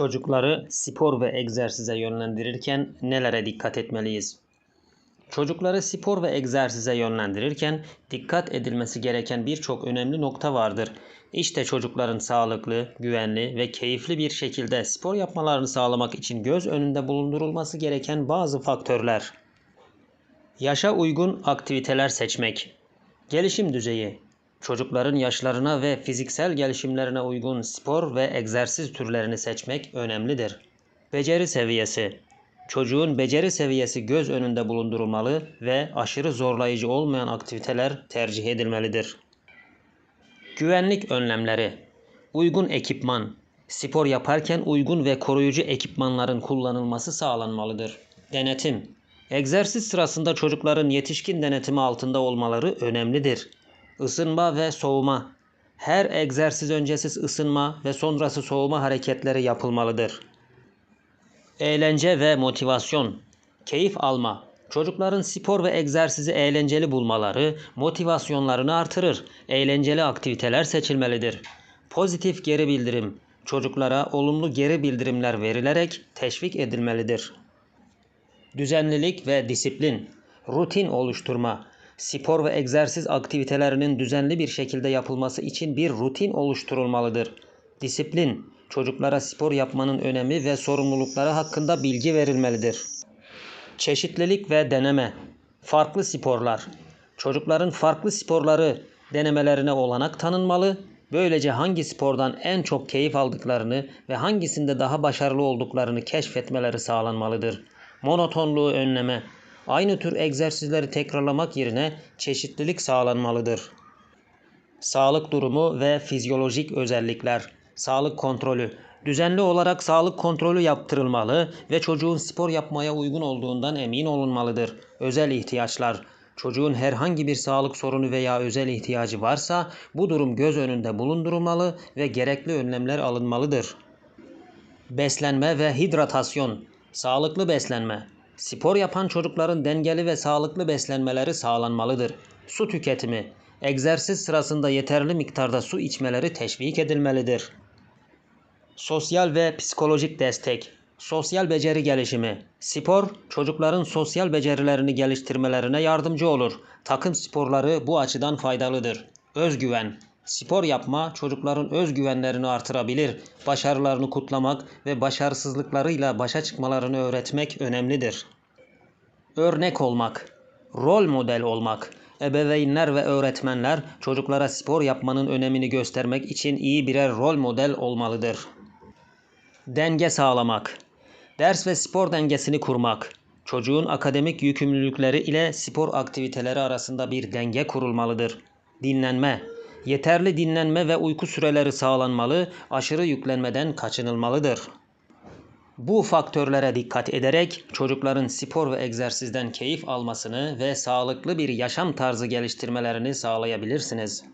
Çocukları spor ve egzersize yönlendirirken nelere dikkat etmeliyiz? Çocukları spor ve egzersize yönlendirirken dikkat edilmesi gereken birçok önemli nokta vardır. İşte çocukların sağlıklı, güvenli ve keyifli bir şekilde spor yapmalarını sağlamak için göz önünde bulundurulması gereken bazı faktörler. Yaşa uygun aktiviteler seçmek. Gelişim düzeyi. Çocukların yaşlarına ve fiziksel gelişimlerine uygun spor ve egzersiz türlerini seçmek önemlidir. Beceri seviyesi. Çocuğun beceri seviyesi göz önünde bulundurulmalı ve aşırı zorlayıcı olmayan aktiviteler tercih edilmelidir. Güvenlik önlemleri. Uygun ekipman. Spor yaparken uygun ve koruyucu ekipmanların kullanılması sağlanmalıdır. Denetim. Egzersiz sırasında çocukların yetişkin denetimi altında olmaları önemlidir. Isınma ve soğuma. Her egzersiz öncesi ısınma ve sonrası soğuma hareketleri yapılmalıdır. Eğlence ve motivasyon. Keyif alma. Çocukların spor ve egzersizi eğlenceli bulmaları motivasyonlarını artırır. Eğlenceli aktiviteler seçilmelidir. Pozitif geri bildirim. Çocuklara olumlu geri bildirimler verilerek teşvik edilmelidir. Düzenlilik ve disiplin. Rutin oluşturma. Spor ve egzersiz aktivitelerinin düzenli bir şekilde yapılması için bir rutin oluşturulmalıdır. Disiplin. Çocuklara spor yapmanın önemi ve sorumlulukları hakkında bilgi verilmelidir. Çeşitlilik ve deneme. Farklı sporlar. Çocukların farklı sporları denemelerine olanak tanınmalı. Böylece hangi spordan en çok keyif aldıklarını ve hangisinde daha başarılı olduklarını keşfetmeleri sağlanmalıdır. Monotonluğu önleme. Aynı tür egzersizleri tekrarlamak yerine çeşitlilik sağlanmalıdır. Sağlık durumu ve fizyolojik özellikler. Sağlık kontrolü. Düzenli olarak sağlık kontrolü yaptırılmalı ve çocuğun spor yapmaya uygun olduğundan emin olunmalıdır. Özel ihtiyaçlar. Çocuğun herhangi bir sağlık sorunu veya özel ihtiyacı varsa bu durum göz önünde bulundurulmalı ve gerekli önlemler alınmalıdır. Beslenme ve hidratasyon. Sağlıklı beslenme. Spor yapan çocukların dengeli ve sağlıklı beslenmeleri sağlanmalıdır. Su tüketimi. Egzersiz sırasında yeterli miktarda su içmeleri teşvik edilmelidir. Sosyal ve psikolojik destek. Sosyal beceri gelişimi. Spor, çocukların sosyal becerilerini geliştirmelerine yardımcı olur. Takım sporları bu açıdan faydalıdır. Özgüven. Spor yapma çocukların özgüvenlerini artırabilir. Başarılarını kutlamak ve başarısızlıklarıyla başa çıkmalarını öğretmek önemlidir. Örnek olmak. Rol model olmak. Ebeveynler ve öğretmenler çocuklara spor yapmanın önemini göstermek için iyi birer rol model olmalıdır. Denge sağlamak. Ders ve spor dengesini kurmak. Çocuğun akademik yükümlülükleri ile spor aktiviteleri arasında bir denge kurulmalıdır. Dinlenme. Yeterli dinlenme ve uyku süreleri sağlanmalı, aşırı yüklenmeden kaçınılmalıdır. Bu faktörlere dikkat ederek çocukların spor ve egzersizden keyif almasını ve sağlıklı bir yaşam tarzı geliştirmelerini sağlayabilirsiniz.